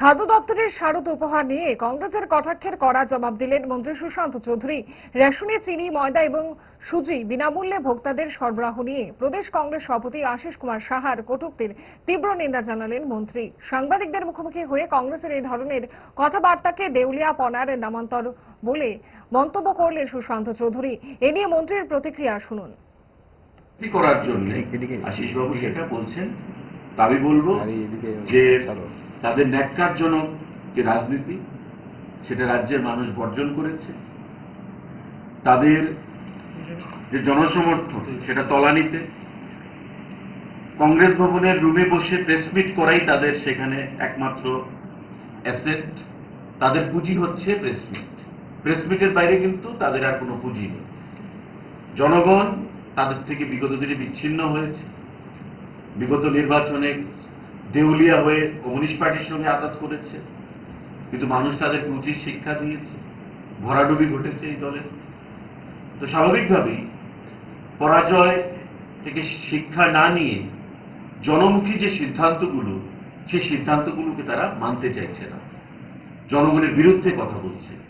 খাদ্য দপ্তরের শারদ উপহার নিয়ে কংগ্রেসের কটাক্ষের কড়া জবাব দিলেন মন্ত্রী সুশান্ত চৌধুরী। রেশনে চিনি ময়দা এবং সুজি বিনামূল্যে ভোক্তাদের সরবরাহ নিয়ে প্রদেশ কংগ্রেস সভাপতি আশিস কুমার সাহার কটূক্তির তীব্র নিন্দা জানালেন মন্ত্রী। সাংবাদিকদের মুখোমুখি হয়ে কংগ্রেসের এই ধরনের কথাবার্তাকে দেউলিয়াপনার নামান্তর বলে মন্তব্য করলেন সুশান্ত চৌধুরী। এ নিয়ে মন্ত্রীর প্রতিক্রিয়া শুনুন। করার জন্য। আশিসবাবু সেটা বলছেন? আমি বলব যে। তাদের ন্যাক্কারজনক যে রাজনীতি, সেটা রাজ্যের মানুষ বর্জন করেছে। তাদের যে জনসমর্থন, সেটা তলানিতে। কংগ্রেস ভবনের রুমে বসে প্রেসমিট করাই তাদের সেখানে একমাত্র অ্যাসেট তাদের পুঁজি হচ্ছে প্রেসমিট প্রেসমিটের বাইরে কিন্তু তাদের আর কোনো পুঁজি নেই। জনগণ তাদের থেকে বিগত দিনে বিচ্ছিন্ন হয়েছে। বিগত নির্বাচনে দেউলিয়া হয়ে কমিউনিস্ট পার্টির সঙ্গে আঘাত করেছে। কিন্তু মানুষ তাদের উচিত শিক্ষা দিয়েছে। ভরাডুবি ঘটেছে এই দলের তো স্বাভাবিকভাবেই পরাজয় থেকে শিক্ষা না নিয়ে জনমুখী যে সিদ্ধান্তগুলো, সেই সিদ্ধান্তগুলোকে তারা মানতে চাইছে না। জনগণের বিরুদ্ধে কথা বলছে।